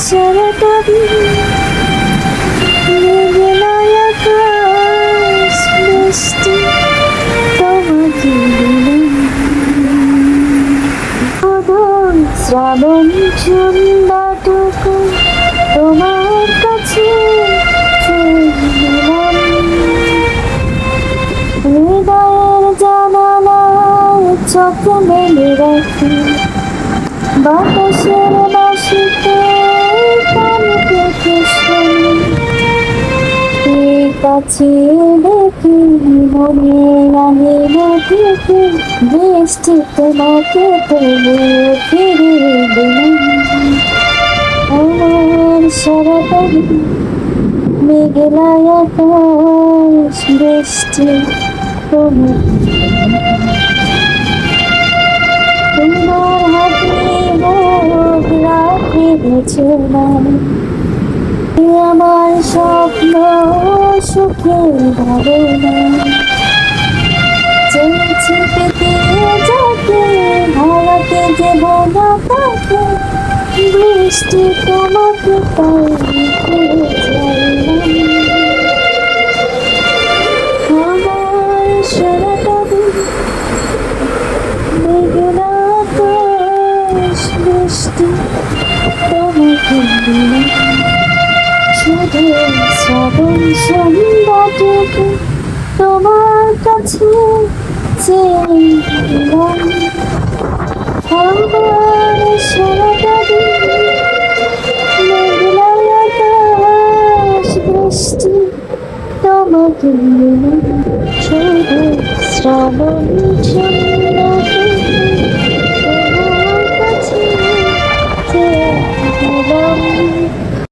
সারাটা দিন মেঘলা আকাশ বৃষ্টি তোমাকে দিলাম অদল শ্রাবণ সন্ধ্যাটুকু তোমার কাছে হৃদয়ের জানালায় চোখ মেলে রাখি বাতাসের বাসিতে কাছে দেখি মনে বৃষ্টি তোমাকে তবু ফিরে আমার সারাটা মেঘলা আকাশ, বৃষ্টি তোমার হাতে মুখ রাখিয়েছে আমার স্বপ্ন সুখে ধারণা চেয়েছি পেতে যাকে ভাড়াতে যে বোনা তাকে বৃষ্টি তোমাকে আমার সারাটা বৃষ্টি তোমাকে শুধু শ্রাবণ সন্ধ্যাটুকু তোমার কাছে আমার সারাটা দিন মেঘলা আকাশ বৃষ্টি তোমাকে শ্রাবণ